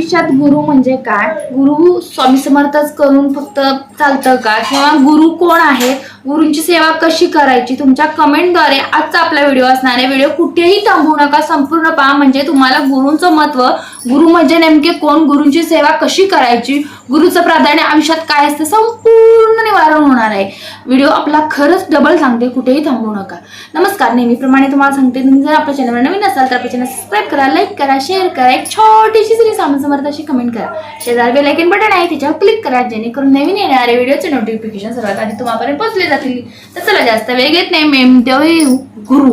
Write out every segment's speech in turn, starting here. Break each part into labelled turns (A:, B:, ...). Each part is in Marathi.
A: आयुष्यात गुरु म्हणजे काय? गुरु स्वामी समर्थच करून फक्त चालतं का? किंवा गुरु कोण आहे? गुरूंची सेवा कशी करायची? तुमच्या कमेंटद्वारे आजचा आपला व्हिडिओ असणार आहे. व्हिडिओ कुठेही थांबू नका. संपूर्ण पहा. म्हणजे तुम्हाला गुरूंचं महत्त्व गुरु म्हणजे नेमके कोण? गुरूंची सेवा कशी करायची? गुरुचं प्राधान्य आयुष्यात काय असतं? संपूर्ण निवारण होणार आहे. व्हिडिओ आपला खरंच डबल सांगते. कुठेही थांबू नका. नमस्कार. नेहमीप्रमाणे तुम्हाला सांगते तुम्ही जर आपल्या चॅनलवर नवीन असाल तर आपल्या चॅनल सबस्क्राईब करा लाईक करा शेअर करा. एक छोटीशी जरी स्वामी समर्थ अशी कमेंट करा. शेजार बेलायकन बटन आहे. त्याच्यावर क्लिक करा जेणेकरून नवीन येणारे व्हिडिओचे नोटिफिकेशन सर्वात आधी तुम्हापर्यंत पोहोचले जातील तर चला जास्त वेळ घेत नाही मेमदेवी गुरु.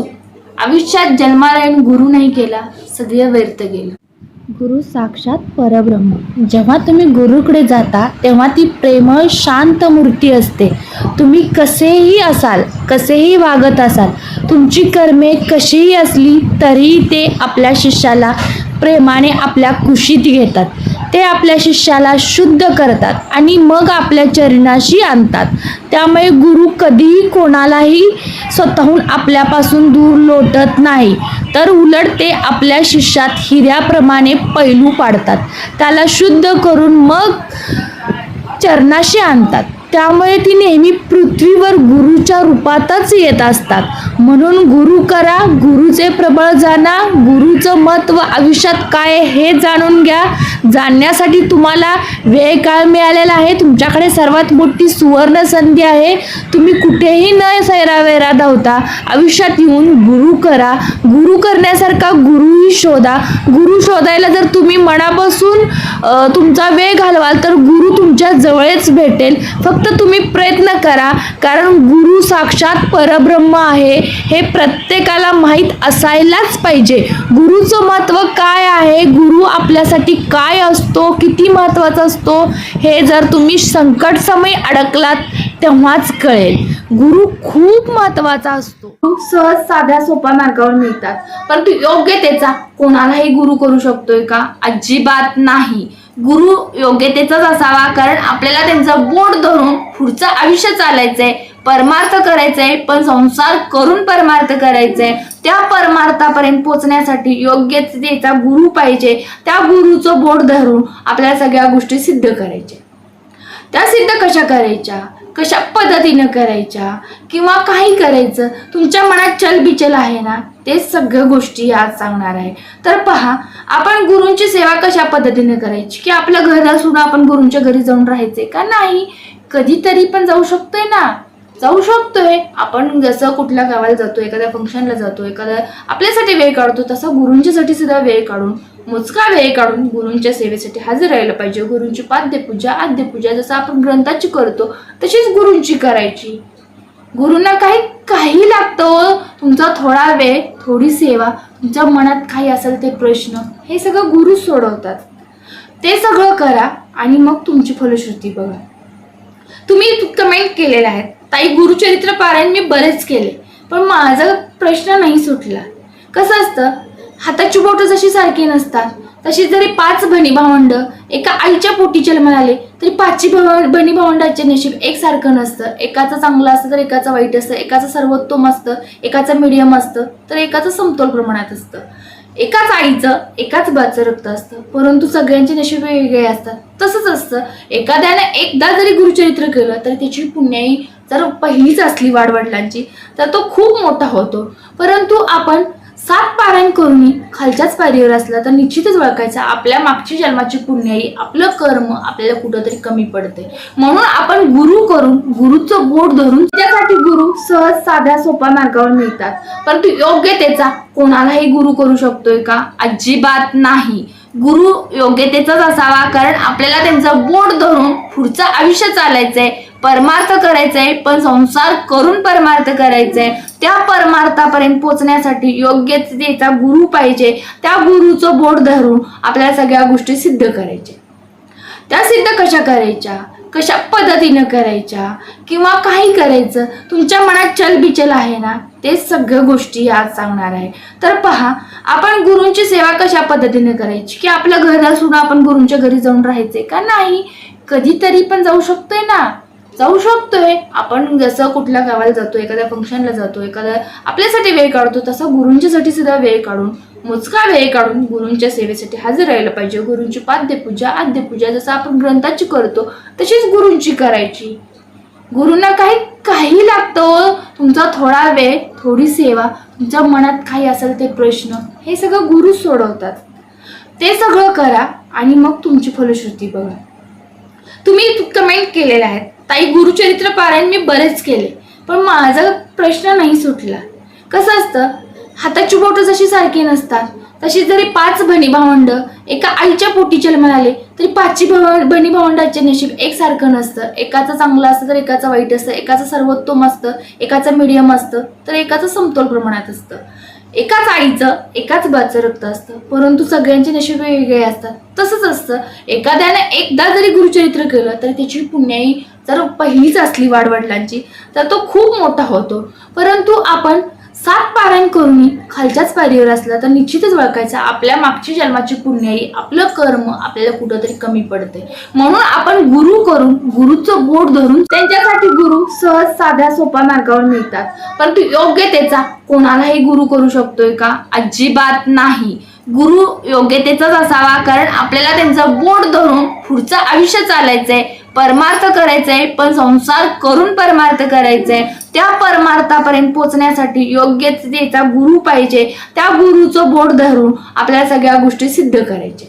A: आयुष्यात जन्माला येऊन गुरु नाही केला सदैव व्यर्थ गेला. गुरु साक्षात परब्रह्म. जेव्हा तुम्ही गुरुकडे जाता तेव्हा ती प्रेमळ शांत मूर्ती असते. तुम्ही कसेही असाल कसेही वागत असाल तुमची कर्मे कशीही असली तरीही ते आपल्या शिष्याला प्रेमाने आपल्या कुशीत घेतात. ते आपल्या शिष्याला शुद्ध करतात आणि मग आपल्या चरणाशी आणतात. त्यामुळे गुरु कधीही कोणालाही स्वतःहून आपल्यापासून दूर लोटत नाही. तर उलट ते आपल्या शिष्यात हिऱ्याप्रमाणे पैलू पाडतात. त्याला शुद्ध करून मग चरणाशी आणतात. त्यामुळे ती नेहमी पृथ्वीवर गुरुच्या रूपातच येत असतात. म्हणून गुरु करा गुरुचे प्रबळ जाणा गुरुचं महत्त्व आयुष्यात काय हे जाणून घ्या. जाणण्यासाठी तुम्हाला वेळ काळ मिळालेला आहे. तुमच्याकडे सर्वात मोठी सुवर्ण संधी आहे. तुम्ही कुठेही न सैरावेरा धावता. आयुष्यात येऊन गुरु करा. गुरु करण्यासारखा गुरुही शोधा. गुरु शोधायला जर तुम्ही मनापासून तुमचा वेळ घालवाल तर गुरु तुमच्या जवळच भेटेल. फक्त तुम्ही प्रयत्न करा कारण गुरु साक्षात परब्रह्म आहे हे प्रत्येकाला माहीत असायलाच पाहिजे. गुरुचं महत्त्व काय आहे? गुरु आपल्यासाठी काय असतो? किती महत्त्वाचा असतो? हे जर तुम्ही संकट समय अडकलात तेव्हाच कळेल. गुरु खूप महत्त्वाचा असतो. खूप सहज साध्या सोप्या मार्गावर मिळतात. परंतु योग्य त्याचा कोणालाही गुरु करू शकतोय का? अजिबात नाही. गुरु योग्यतेचाच असावा कारण आपल्याला त्यांचं बोट धरून पुढचं आयुष्य चालायचंय. परमार्थ करायचंय पण संसार करून परमार्थ करायचंय. त्या परमार्थापर्यंत पोचण्यासाठी योग्यतेचा गुरु पाहिजे. त्या गुरुचं बोट धरून आपल्याला सगळ्या गोष्टी सिद्ध करायच्या. त्या सिद्ध कशा करायच्या? कशा पद्धतीनं करायच्या किंवा काही करायचं? तुमच्या मनात चलबिचल आहे ना? ते सगळ्या गोष्टी आज सांगणार आहे. तर पहा आपण गुरूंची सेवा कशा पद्धतीने करायची? की आपलं घर असून आपण गुरूंच्या घरी जाऊन राहायचे का नाही? कधीतरी पण जाऊ शकतोय ना? जाऊ शकतोय. आपण जसं कुठल्या गावाला जातो एखाद्या फंक्शनला जातो एखाद्या आपल्यासाठी वेळ काढतो तसा गुरूंच्यासाठी सुद्धा वेळ काढून मोजका वेळ काढून गुरूंच्या सेवेसाठी हजर राहिला पाहिजे. गुरूंची पाद्यपूजा आद्यपूजा जसं आपण ग्रंथाची करतो तशीच गुरूंची करायची. गुरूंना काही काही लागतं हो. तुमचा थोडा वेळ थोडी सेवा तुमच्या मनात काही असेल ते प्रश्न हे सगळं गुरु सोडवतात. ते सगळं करा आणि मग तुमची फलश्रुती बघा. तुम्ही कमेंट केलेल्या आहेत ताई गुरुचरित्र पारायण मी बरेच केले पण माझा प्रश्न नाही सुटला. कसं असतं? हाताची बोटं जशी सारखी नसतात. तशी जरी पाच बहिणी भावंड एका आईच्या पोटी जन्माला आले तरी पाचही भाव बहिणी भावंडाचे नशीब एकसारखं नसतं. एकाचं चांगलं असतं तर एकाचं वाईट असतं. एकाचं सर्वोत्तम असतं एकाचं मीडियम असतं तर एकाचं समतोल प्रमाणात असतं. एकाच आईचं एकाच बाचं रक्त असतं. परंतु सगळ्यांचे नशीब वेगळे असतात. तसंच असतं. एखाद्याने एकदा जरी गुरुचरित्र केलं तर त्याची पुण्याई जर पहिलीच असली वाडवडिलांची तर तो खूप मोठा होतो. परंतु आपण सात पारायण खालच्याच पायरीवर असला तर निश्चितच ओळखायचं. आपल्या मागची जन्माची पुण्याई आपलं कर्म आपल्याला कुठंतरी कमी पडते म्हणून आपण गुरु करून गुरुचं बोट धरून त्यासाठी गुरु सहज साध्या सोप्या मार्गावर मिळतात. परंतु योग्यतेचा कोणालाही गुरु करू शकतोय का? अजिबात नाही. गुरु योग्यतेचाच असावा कारण आपल्याला त्यांचा बोट धरून पुढचं आयुष्य चालायचंय. परमार्थ करायचंय पण संसार करून परमार्थ करायचंय. त्या परमार्थापर्यंत पोहोचण्यासाठी त्याचा गुरु पाहिजे. त्या गुरुचं बोट धरून आपल्या सगळ्या गोष्टी सिद्ध करायच्या. त्या सिद्ध कशा करायच्या? कशा पद्धतीनं करायच्या? किंवा काही करायचं? तुमच्या मनात चलबिचल आहे ना? ते सगळ्या गोष्टी आज सांगणार आहे. तर पहा आपण गुरूंची सेवा कशा पद्धतीने करायची? की आपलं घर असून आपण गुरूंच्या घरी जाऊन राहायचे का नाही? कधीतरी पण जाऊ शकतोय ना? जाऊ शकतोय. आपण जसं कुठल्या गावाला जातो एखाद्या फंक्शनला जातो एखाद्या आपल्यासाठी वेळ काढतो तसा गुरूंच्यासाठी सुद्धा वेळ काढून मोजका वेळ काढून गुरूंच्या सेवेसाठी हजर राहिलं पाहिजे. गुरूंची पाद्यपूजा आद्यपूजा जसं आपण ग्रंथाची करतो तशीच गुरूंची करायची. गुरूंना काही काही लागतं तुमचा थोडा वेळ थोडी सेवा तुमच्या मनात काही असेल ते प्रश्न हे सगळं गुरु सोडवतात. ते सगळं करा आणि मग तुमची फलश्रुती बघा. तुम्ही कमेंट केलेल्या आहेत ताई गुरुचरित्र पारायण मी बरेच केले पण माझा प्रश्न नाही सुटला. कसं असतं हाताची बोटं जशी सारखी नसतात तशी जरी पाच बहिणी भावंड एका आईच्या पोटी जन्माला आले तरी पाचची भाव बहिणी भावंडाचे नशीब एकसारखं नसतं. एकाचं चांगलं असतं तर एकाचं वाईट असतं. एकाचं सर्वोत्तम असतं एकाचं मीडियम असतं तर एकाचं समतोल प्रमाणात असतं. एकाच आईचं एकाच बाचं रक्त असतं. परंतु सगळ्यांचे नशीब वेगळे असतात. तसंच असतं. एखाद्याने एकदा जरी गुरुचरित्र केलं तर त्याची पुण्याई जर पहिलीच असली वाडवडिलांची तर तो खूप मोठा होतो. परंतु आपण सात पारायण करूनही खालच्याच पायरीवर असला तर निश्चितच ओळखायचं आपल्या मागच्या जन्माची पुण्याई आपलं कर्म आपल्याला कुठंतरी कमी पडते म्हणून आपण गुरु करून गुरुचं बोट धरून त्यांच्यासाठी गुरु सहज साध्या सोप्या मार्गावर मिळतात. परंतु योग्यतेचा कोणालाही गुरु करू शकतोय का? अजिबात नाही. गुरु योग्यतेचाच असावा कारण आपल्याला त्यांचं बोट धरून पुढचं आयुष्य चालायचंय. परमार्थ करायचंय पण संसार करून परमार्थ करायचंय. त्या परमार्थापर्यंत पोहोचण्यासाठी त्याचा गुरु पाहिजे. त्या गुरुचं बोट धरून आपल्या सगळ्या गोष्टी सिद्ध करायच्या.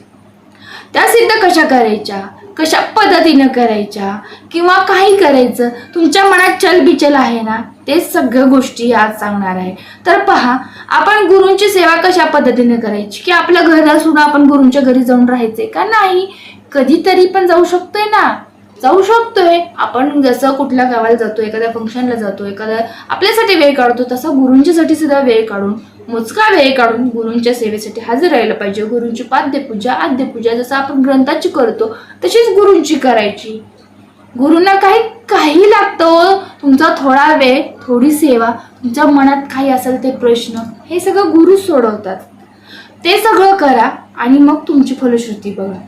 A: त्या सिद्ध कशा करायच्या? कशा पद्धतीनं करायच्या? किंवा काही करायचं? तुमच्या मनात चलबिचल आहे ना? ते सगळ्या गोष्टी आज सांगणार आहे. तर पहा आपण गुरूंची सेवा कशा पद्धतीने करायची? की आपलं घर असून आपण गुरूंच्या घरी जाऊन राहायचे का नाही? कधीतरी पण जाऊ शकतोय ना? जाऊ शकतोय. आपण जसं कुठल्या गावाला जातो एखाद्या फंक्शनला जातो एखाद्या आपल्यासाठी वेळ काढतो तसा गुरूंच्यासाठी सुद्धा वेळ काढून मोजका वेळ काढून गुरूंच्या सेवेसाठी हजर राहिलं पाहिजे. गुरूंची पाद्यपूजा आद्यपूजा जसं आपण ग्रंथाची करतो तशीच गुरूंची करायची. गुरूंना काही काही लागतं हो. तुमचा थोडा वेळ थोडी सेवा तुमच्या मनात काही असेल ते प्रश्न हे सगळं गुरु सोडवतात. ते सगळं करा आणि मग तुमची फलश्रुती बघा.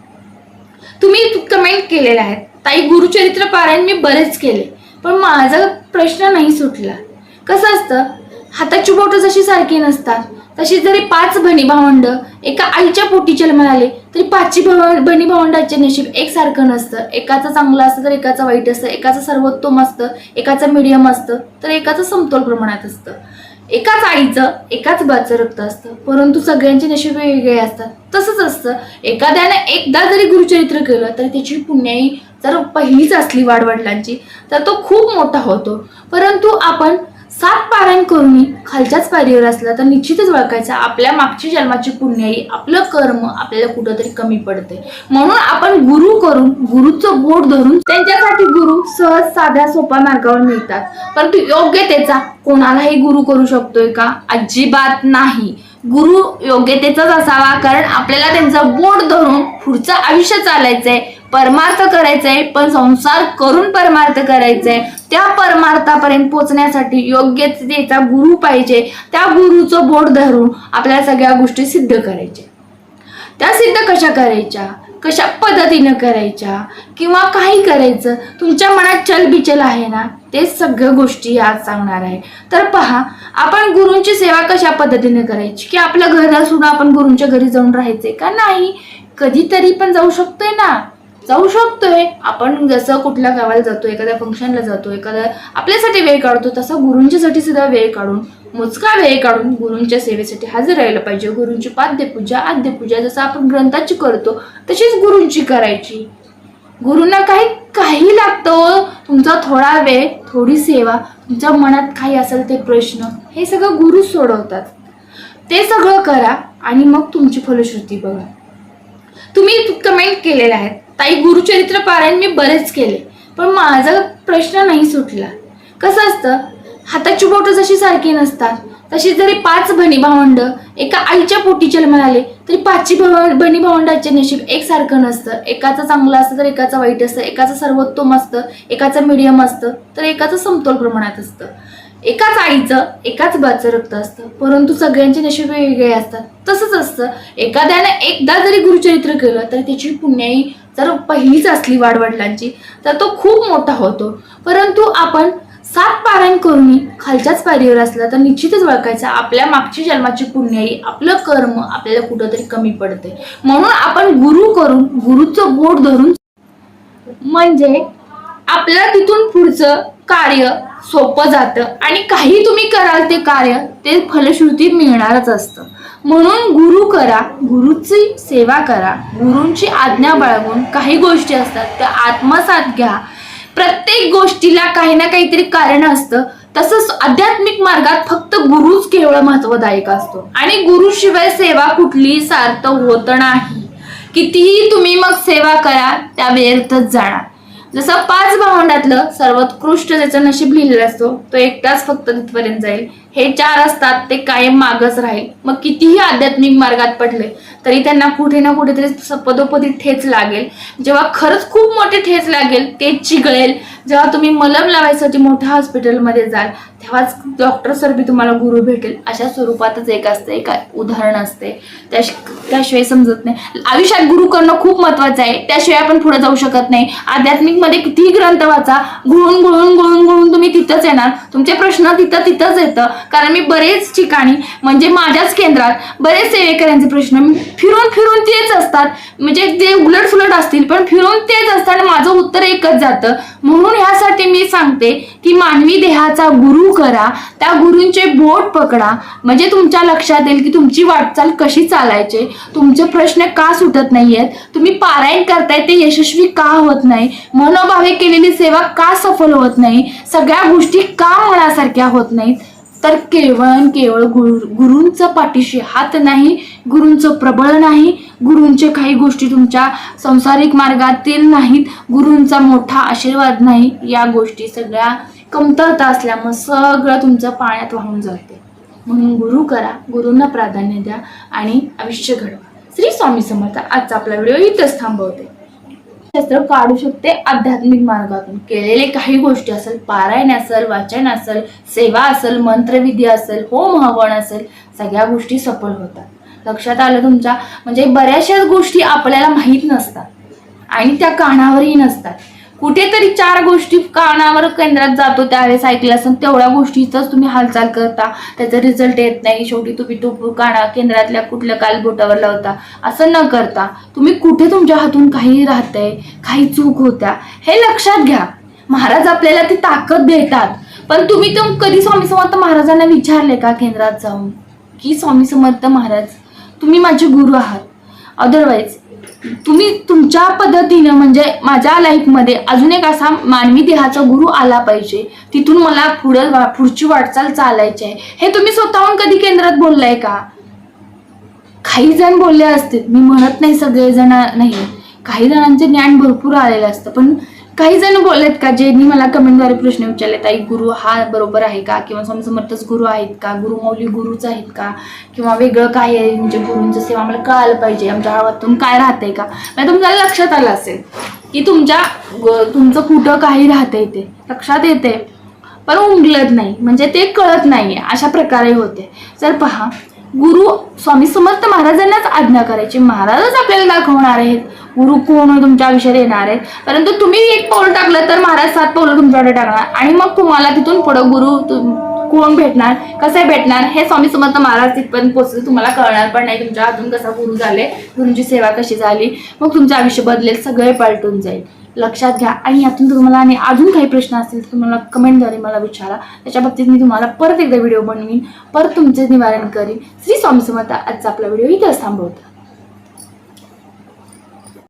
A: तुम्ही कमेंट केलेल्या आहेत ताई गुरुचरित्र पारायण मी बरेच केले पण माझा प्रश्न नाही सुटला. कसं असतं? हाताची बोटं जशी सारखी नसतात तशी जरी पाच बहिणी भावंड एका आईच्या पोटी जन्माला आले तरी पाचची भाव बहिणी भावंडाचे नशीब एकसारखं नसतं. एकाचं चांगलं असतं तर एकाचं वाईट असतं. एकाचं सर्वोत्तम असतं एकाचं मीडियम असतं तर एकाचं समतोल प्रमाणात असतं. एकाच आईचं एकाच बाचं रक्त असतं. परंतु सगळ्यांचे नशीब वेगळे असतात. तसंच असतं. एखाद्याने एकदा जरी गुरुचरित्र केलं तर त्याची पुण्याई जर पहिलीच असली वाडवडिलांची तर तो खूप मोठा होतो. परंतु आपण सात पारायण करून खालच्याच पायरीवर असला तर निश्चितच ओळखायचं आपल्या मागच्या जन्माची पुण्याई आपलं कर्म आपल्याला कुठंतरी कमी पडते म्हणून आपण गुरु करून गुरुचं बोट धरून त्यांच्यासाठी गुरु सहज साध्या सोप्या मार्गावर मिळतात. परंतु योग्यतेचा कोणालाही गुरु करू शकतोय का? अजिबात नाही. गुरु योग्यतेचाच असावा कारण आपल्याला त्यांचं बोट धरून पुढचं आयुष्य चालायचंय. परमार्थ करायचंय पण संसार करून परमार्थ करायचंय. त्या परमार्थापर्यंत पोहोचण्यासाठी योग्यतेचा गुरु पाहिजे. त्या गुरुचं बोट धरून आपल्या सगळ्या गोष्टी सिद्ध करायच्या. त्या सिद्ध कशा करायच्या? कशा पद्धतीनं करायच्या? किंवा काही करायचं? तुमच्या मनात चलबिचल आहे ना? ते सगळ्या गोष्टी आज सांगणार आहे. तर पहा आपण गुरूंची सेवा कशा पद्धतीने करायची? की आपलं घर असून आपण गुरूंच्या घरी जाऊन राहायचे का नाही? कधीतरी पण जाऊ शकतोय ना? जाऊ शकतोय. आपण जसं कुठल्या गावाला जातो एखाद्या फंक्शनला जातो एखाद्या आपल्यासाठी वेळ काढतो तसा गुरूंच्यासाठी सुद्धा वेळ काढून मोजका वेळ काढून गुरूंच्या सेवेसाठी हजर राहिलं पाहिजे. गुरूंची पाद्यपूजा आद्यपूजा जसं आपण ग्रंथाची करतो तशीच गुरूंची करायची. गुरूंना काही काही लागतं तुमचा थोडा वेळ थोडी सेवा तुमच्या मनात काही असेल ते प्रश्न हे सगळं गुरु सोडवतात. ते सगळं करा आणि मग तुमची फलश्रुती बघा. तुम्ही कमेंट केलेल्या आहेत ताई गुरुचरित्र पारायण मी बरेच केले पण माझा प्रश्न नाही सुटला. कसं असतं? हाताची बोटं जशी सारखी नसतात तशी जरी पाच बहिणी भावंड एका आईच्या पोटी जन्माला आले तरी पाचची भाव बहिणी भावंडाचे नशीब एकसारखं नसतं. एकाचं चांगलं असतं तर एकाचं वाईट असतं. एकाचं सर्वोत्तम असतं एकाचं मीडियम असतं तर एकाचं समतोल प्रमाणात असतं. एकाच आईचं एकाच बाचं रक्त असतं परंतु सगळ्यांचे नशीब वेगळे असतात. तसंच असतं. एखाद्याने एकदा जरी गुरुचरित्र केलं तर त्याची पुण्याई जर पहिलीच असली वाडवडिलांची तर तो खूप मोठा होतो. परंतु आपण सात पारायण करून खालच्याच पायरीवर असला तर निश्चितच ओळखायचं आपल्या मागची जन्माची पुण्याई आपलं कर्म आपल्याला कुठंतरी कमी पडते म्हणून आपण गुरु करून गुरुचं बोट धरून म्हणजे आपल्याला तिथून पुढचं कार्य सोपं जातं. आणि काही तुम्ही कराल ते कार्य ते फलश्रुती मिळणारच असतं. म्हणून गुरु करा गुरुची सेवा करा गुरूंची आज्ञा बाळगून काही गोष्टी असतात त्या आत्मसात घ्या. प्रत्येक गोष्टीला काही ना काहीतरी कारण असतं. तसंच आध्यात्मिक मार्गात फक्त गुरुच केवळ महत्वदायक असतो. आणि गुरुशिवाय सेवा कुठलीही सार्थ होत नाही. कितीही तुम्ही मग सेवा करा त्या व्यर्थच जाणार. जसं पाच भावंडातलं सर्वोत्कृष्ट ज्याचं नशीब लिहिलेलं असतो तो एकटाच फक्त तिथपर्यंत जाईल. हे चार असतात ते कायम मागच राहील. मग कितीही आध्यात्मिक मार्गात पडले तरी त्यांना कुठे ना कुठेतरी स- पदोपदी ठेच लागेल. जेव्हा खरंच खूप मोठे ठेच लागेल ते चिघळेल. जेव्हा तुम्ही मलम लावायसाठी मोठ्या हॉस्पिटलमध्ये जाल तेव्हाच डॉक्टर सर बी तुम्हाला गुरु भेटेल. अशा स्वरूपातच एक असते एक उदाहरण असते. त्या त्याशिवाय समजत नाही. आयुष्यात गुरु करणं खूप महत्वाचं आहे. त्याशिवाय आपण पुढे जाऊ शकत नाही. आध्यात्मिकमध्ये कितीही ग्रंथ वाचा गुळून गुळून गुळून गुळून तुम्ही तिथंच येणार. तुमचे प्रश्न तिथं तिथंच येतं. कारण मी बरेच ठिकाणी म्हणजे माझ्याच केंद्रात बरेच सेवेकऱ्यांचे प्रश्न फिरून फिरून तेच असतात. म्हणजे ते उलटफुलट असतील पण फिरून तेच असतात आणि माझं उत्तर एकच जातं. म्हणून ह्यासाठी मी सांगते की मानवी देहाचा गुरु करा त्या गुरूंचे बोट पकडा. म्हणजे तुमच्या लक्षात येईल की तुमची वाटचाल कशी चालायची. तुमचे प्रश्न का सुटत नाहीयेत? तुम्ही पारायण करताय ते यशस्वी का होत नाही? मनोभावे केलेली सेवा का सफल होत नाही? सगळ्या गोष्टी का मनासारख्या होत नाहीत? तर केवळ केवळ गुरु गुरूंचा पाठीशी हात नाही गुरूंचं प्रबळ नाही गुरूंचे काही गोष्टी तुमच्या संसारिक मार्गातील नाहीत गुरूंचा मोठा आशीर्वाद नाही या गोष्टी सगळ्या कमतरता असल्यामुळे सगळं तुमचं पाण्यात वाहून जाते. म्हणून गुरु करा गुरूंना प्राधान्य द्या आणि आयुष्य घडवा. श्री स्वामी समर्थ आजचा आपला व्हिडिओ इथंच थांबवते. शास्त्र काढू शकते आध्यात्मिक मार्गातून. केलेले काही गोष्टी असेल पारायण असेल वाचन असेल सेवा असेल मंत्रविधी असेल होम हवन असेल सगळ्या गोष्टी सफल होतात. लक्षात आलं तुमच्या? म्हणजे बऱ्याचशाच गोष्टी आपल्याला माहीत नसतात आणि त्या कानावरही नसतात. कुठेतरी चार गोष्टी कानावर केंद्रात जातो त्यावेळेस ऐकलं असेल तेवढ्या गोष्टीचाच तुम्ही हालचाल करता. त्याचा रिझल्ट येत नाही. शेवटी तुम्ही तो काना केंद्रातल्या कुठल्या कालबोटावर लावता. असं न करता तुम्ही कुठे तुमच्या हातून काही राहतंय काही चूक होत्या हे लक्षात घ्या. महाराज आपल्याला ती ताकद देतात. पण तुम्ही तर कधी स्वामी समर्थ महाराजांना विचारले का केंद्रात जाऊन? की स्वामी समर्थ महाराज तुम्ही माझे गुरु आहात. अदरवाईज तुम्ही तुमच्या पद्धतीनं म्हणजे माझ्या लाईफमध्ये अजून एक असा मानवी देहाचा गुरु आला पाहिजे. तिथून मला पुढं पुढची वाटचाल चालायची आहे. हे तुम्ही स्वतःहून कधी केंद्रात बोललाय का? काही जण बोलले असतील. मी म्हणत नाही सगळे जण नाही. काही जणांचे ज्ञान भरपूर आलेलं असतं. पण काही जण बोललेत का ज्यांनी मला कमेंटद्वारे प्रश्न विचारले ताई गुरु हा बरोबर आहे का? किंवा स्वामी समर्थच गुरु आहेत का? गुरु मौली गुरुच आहेत का? किंवा वेगळं काय आहे म्हणजे गुरूंचं सेवा आम्हाला कळालं पाहिजे आमच्या गावातून काय राहतंय का? म्हणजे तुमच्या लक्षात आलं असेल की तुमच्या तुमचं कुठं काही राहतंय ते. लक्षात येते पण उमगलत नाही. म्हणजे ते कळत नाहीये अशा प्रकारे होते तर पहा गुरु स्वामी समर्थ महाराजांनाच आज्ञा करायची. महाराजच आपल्याला दाखवणार आहेत. गुरु कोण तुमच्या आयुष्यात येणार आहेत. परंतु तुम्ही एक पाऊल टाकलं तर महाराज सात पाऊल तुमच्याकडे टाकणार. आणि मग तुम्हाला तिथून पुढं गुरु कोण भेटणार कसे भेटणार हे स्वामी समर्थ महाराज तिथपर्यंत पोचले तुम्हाला कळणार पण नाही तुमच्या अजून कसा गुरु झाले गुरुंची सेवा कशी झाली. मग तुमचं आयुष्य बदलेल सगळे पलटून जाईल. लक्षात घ्या. आणि यातून तुम्हाला आणि अजून काही प्रश्न असतील तर तुम्हाला कमेंटद्वारे मला विचारा. त्याच्या बाबतीत मी तुम्हाला परत एकदा व्हिडिओ बनवीन. परत तुमचे निवारण करीन. श्री स्वामी समर्थ. आजचा आपला व्हिडिओ इथंच थांबवतो.